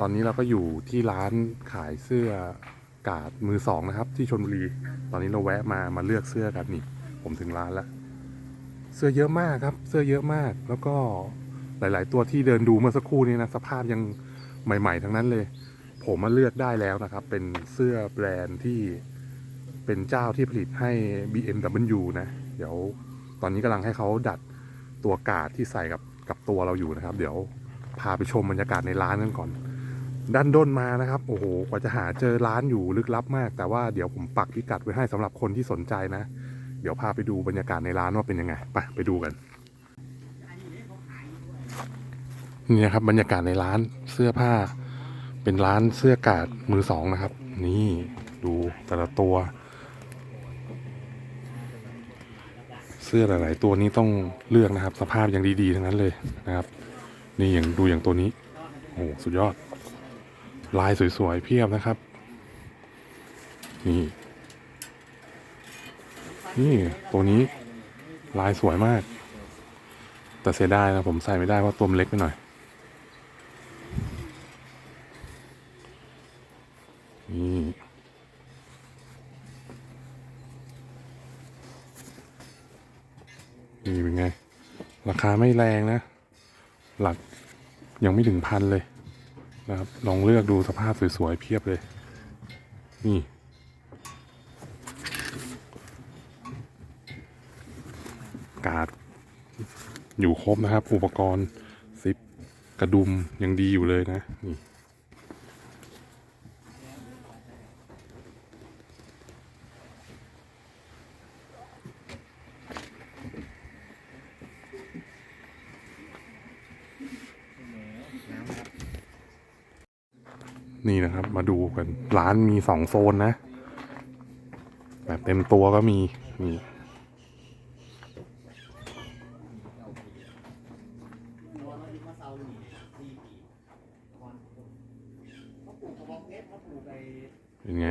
ตอนนี้เราก็อยู่ที่ร้านขายเสื้อกาดมือสองนะครับ ที่ชนบุรี ตอนนี้เราแวะมามาเลือกเสื้อกันนี่ ผมถึงร้านแล้ว เสื้อเยอะมากครับ เสื้อเยอะมาก แล้วก็หลาย ๆ ตัวที่เดินดูเมื่อสักครู่นี้นะสภาพยังใหม่ ๆ ทั้งนั้นเลย ผมมาเลือกได้แล้วนะครับ เป็นเสื้อแบรนด์ที่เป็นเจ้าที่ผลิตให้ BMW นะ เดี๋ยวตอนนี้กำลังให้เขาดัดตัวกาดที่ใส่กับกับตัวเราอยู่นะครับ เดี๋ยวพาไปชมบรรยากาศในร้านกันก่อน ด้านด้นมานะครับ โอ้โห กว่าจะหาเจอร้านอยู่ลึกลับมาก แต่ว่าเดี๋ยวผมปักพิกัดไว้ให้สำหรับคนที่สนใจนะ เดี๋ยวพาไปดูบรรยากาศในร้านว่าเป็นยังไง ไปไปดูกัน นี่นะครับบรรยากาศในร้านเสื้อผ้า เป็นร้านเสื้อกาดมือสองนะครับ นี่ดูแต่ละตัว เสื้อหลาย ๆ ตัวนี้ต้องเลือกนะครับ สภาพย่างดี ๆ ทั้งนั้นเลยนะครับ นี่อย่างดูอย่างตัวนี้ โอ้โหสุดยอด ลายสวยๆเพียบนะครับ นี่ นี่ตัวนี้ลายสวยมาก แต่เสียดายนะผมใส่ไม่ได้เพราะตัวมันเล็กไปหน่อยนี่นี่เป็นไง ราคาไม่แรงนะ หลักยังไม่ถึงพันเลย นะครับ ลองเลือกดูสภาพสวยๆ เพียบเลย นี่ กาด อยู่ครบนะครับ อุปกรณ์ซิปกระดุมยังดีอยู่เลยนะ นี่ นี่นะครับมาดูกัน ร้านมีสองโซนนะ แบบเต็มตัวก็มีนี่เป็นไง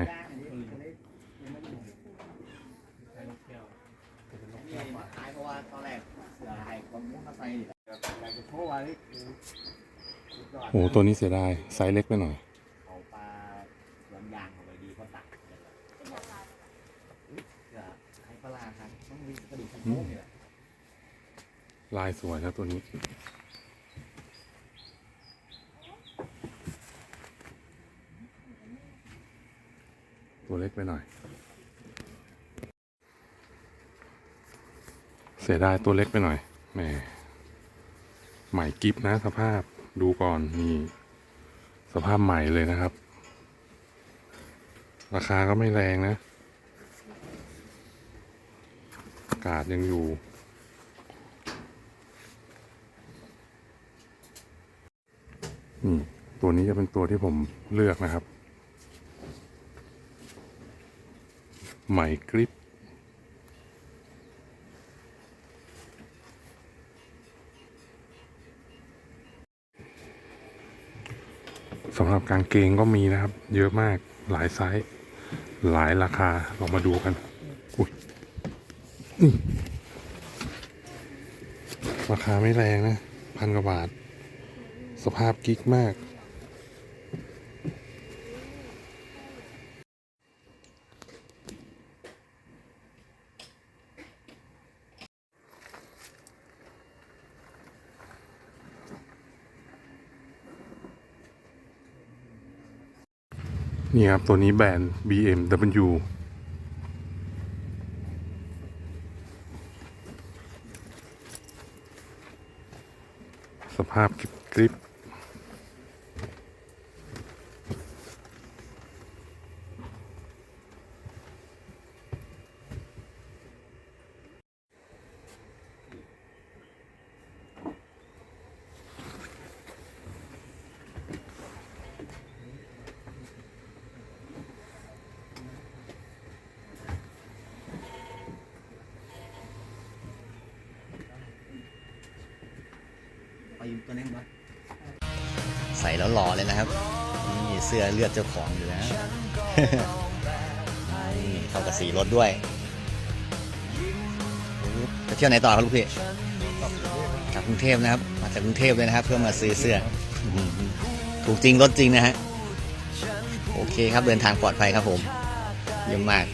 โชว์ว่านี่คือสุดยอดโอ้โหตัวนี้เสียดาย ไซส์เล็กไปหน่อย เอาปลาสวนยางของไปดีเขาตักเสือไข่ปลาร้าครับต้องมีกระดูกชิ้นโค้งนี่แห ลายสวยนะตัวนี้ ตัวเล็กไปหน่อย เสียดายตัวเล็กไปหน่อยแหมใหม่กิฟนะสภาพดูก่อนนี่สภาพใหม่เลยนะครับ ราคาก็ไม่แรงนะ กาดยังอยู่ นี่ตัวนี้จะเป็นตัวที่ผมเลือกนะครับใหม่กริปสำหรับกางเกงก็มีนะครับ เยอะมากหลายไซส์ หลายราคาลองมาดูกัน นี่ราคาไม่แรงนะ พันกว่าบาท สภาพกิ๊กมาก นี่ครับ ตัวนี้แบรนด์ BMW สภาพคลิป ยืมตัวนี้มาใส่แล้วหล่อเลยนะครับ นี่เสื้อเลือดเจ้าของอยู่แล้วนี่เข้ากับสีรถด้วยจะเที่ยวไหนต่อครับลูกพี่จากกรุงเทพนะครับ มาจากกรุงเทพเลยนะครับ เพื่อมาซื้อเสื้อ ถูกจริงรถจริงนะฮะ โอเคครับเดินทางปลอดภัยครับผม เยี่ยมมาก